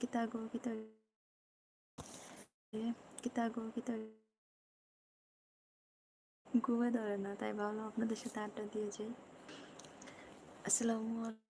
কেতা গুও কেতা কেতা গুও দরনা তাই ভালো আপনাদের সাথে আড্ডা দিয়েছি আসসালামু আলাইকুম